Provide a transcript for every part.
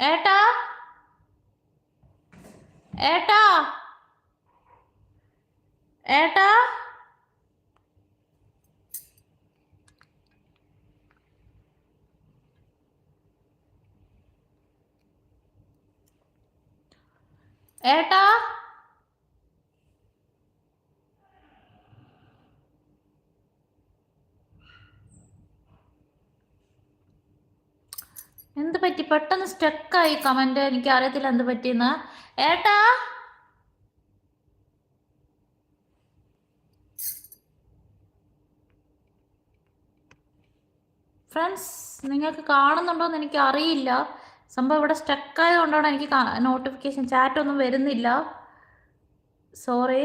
ഏട്ടാ ഏട്ടാ ഏട്ടാ ഏട്ടാ എന്ത് പറ്റി? പെട്ടെന്ന് സ്റ്റക്കായി കമന്റ് എനിക്ക് അറിയത്തില്ല എന്ത് പറ്റിയെന്ന്. ഏട്ടാ? ഫ്രണ്ട്സ് നിങ്ങൾക്ക് കാണുന്നുണ്ടോ എന്ന് എനിക്ക് അറിയില്ല സംഭവം ഇവിടെ സ്റ്റക്ക് ആയതുകൊണ്ടാണ് എനിക്ക് നോട്ടിഫിക്കേഷൻ ചാറ്റ് ഒന്നും വരുന്നില്ല. സോറി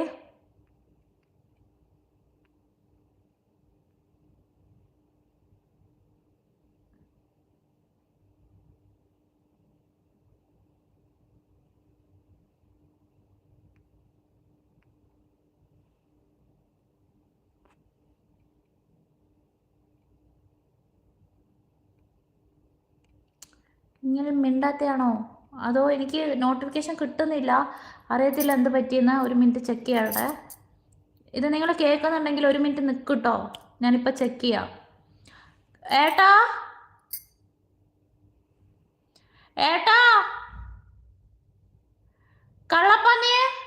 ഇങ്ങനെ മിണ്ടാത്തയാണോ? അതോ എനിക്ക് നോട്ടിഫിക്കേഷൻ കിട്ടുന്നില്ല. അറിയത്തില്ല എന്ത് പറ്റിയെന്ന്. ഒരു മിനിറ്റ് ചെക്ക് ചെയ്യട്ടെ. ഇത് നിങ്ങൾ കേൾക്കുന്നുണ്ടെങ്കിൽ ഒരു മിനിറ്റ് നിൽക്കട്ടോ ഞാനിപ്പോൾ ചെക്ക് ചെയ്യാം. ഏട്ടാ? ഏട്ടാ? കള്ളപ്പന്നിയേ?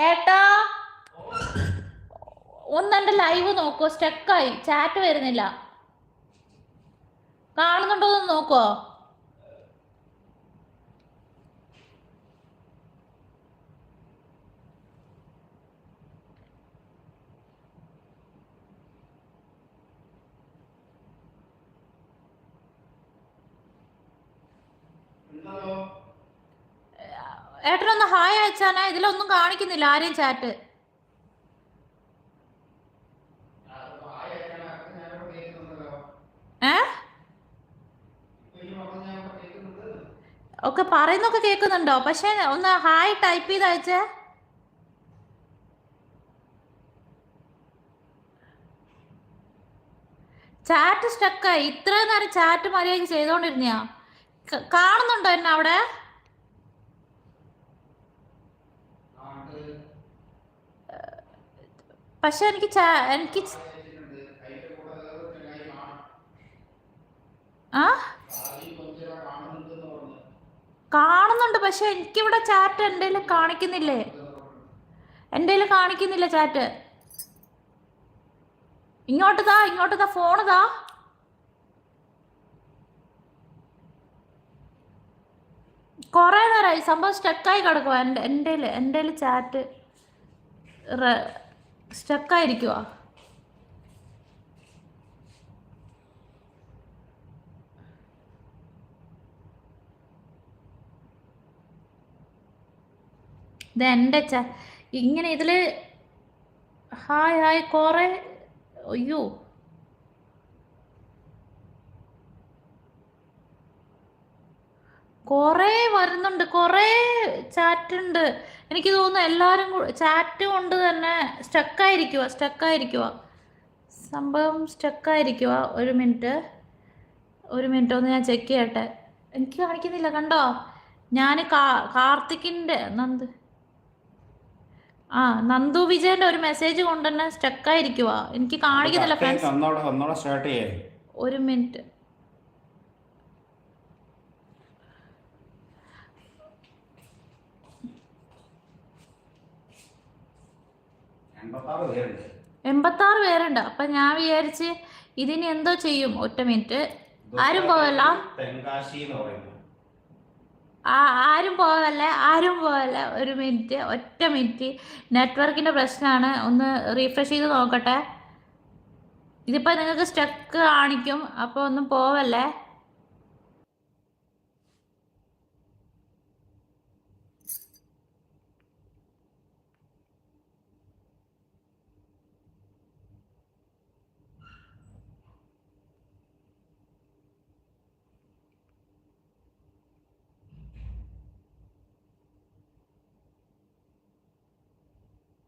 ഏട്ടാ. ഒന്ന് ലൈവ് നോക്കോ. സ്റ്റക്കായി ചാറ്റ് വരുന്നില്ല. കാണുന്നുണ്ടോ എന്ന് ഏട്ടനൊന്ന് ഹായ് അയച്ചാനാ? ഇതിലൊന്നും കാണിക്കുന്നില്ല ആരെയും ചാറ്റ് ഏ? ഒക്കെ പറയുന്നൊക്കെ കേൾക്കുന്നുണ്ടോ പക്ഷെ ഒന്ന് ഹായ് ടൈപ്പ് ചെയ്ത് അയച്ചേ. ചാറ്റ് സ്റ്റക്കായി ഇത്രയും നേരം ചാറ്റ് മര്യാദയ്ക്ക് ചെയ്തോണ്ടിരുന്നയാ. കാണുന്നുണ്ടോ എന്നെ അവിടെ? പക്ഷെ എനിക്ക് എനിക്ക് ആ? കാണുന്നുണ്ട് പക്ഷെ എനിക്കിവിടെ ചാറ്റ് എന്റെ കാണിക്കുന്നില്ലേ? എന്റെ കാണിക്കുന്നില്ല ചാറ്റ് ഇങ്ങോട്ട് താ ഇങ്ങോട്ട് താ ഫോണ് താ കുറേ നേരമായി സംഭവം സ്റ്റക്കായി കിടക്കുവാ എന്റെ എന്റെ എന്റെ ചാറ്റ് സ്റ്റക്കായിരിക്കുവാ. ഇത് എന്റെ ച ഇങ്ങനെ ഇതിൽ ഹായ് ഹായ് കുറേ അയ്യോ. കുറേ വരുന്നുണ്ട് കുറേ ചാറ്റ് ഉണ്ട് എനിക്ക് തോന്നുന്നു എല്ലാവരും ചാറ്റ് കൊണ്ട് തന്നെ സ്റ്റക്കായിരിക്കുക സ്റ്റക്കായിരിക്കുക സംഭവം സ്റ്റക്കായിരിക്കുക ഒരു മിനിറ്റ് ഒരു മിനിറ്റ് ഒന്ന് ഞാൻ ചെക്ക് ചെയ്യട്ടെ. എനിക്ക് കാണിക്കുന്നില്ല കണ്ടോ? ഞാൻ കാ കാർത്തിക്കിന്റെ നന്ദ് ആ നന്ദു വിജയന്റെ ഒരു മെസ്സേജ് കൊണ്ട് തന്നെ സ്റ്റക്കായിരിക്കുക എനിക്ക് കാണിക്കുന്നില്ല ഫ്രണ്ട്സ്. ഒരു മിനിറ്റ്. എൺപത്താറ് പേരുണ്ട്. അപ്പൊ ഞാൻ വിചാരിച്ച് ഇതിന് എന്തോ ചെയ്യും? ഒറ്റ മിനിറ്റ്. ആരും പോവല്ല? ആ ആരും പോവല്ലേ ആരും പോവല്ല. ഒരു മിനിറ്റ് ഒറ്റ മിനിറ്റ്. നെറ്റ്വർക്കിന്റെ പ്രശ്നമാണ് ഒന്ന് റീഫ്രഷ് ചെയ്ത് നോക്കട്ടെ. ഇതിപ്പോൾ നിങ്ങൾക്ക് സ്റ്റക്ക് കാണിക്കും. അപ്പോൾ ഒന്നും പോവല്ലേ?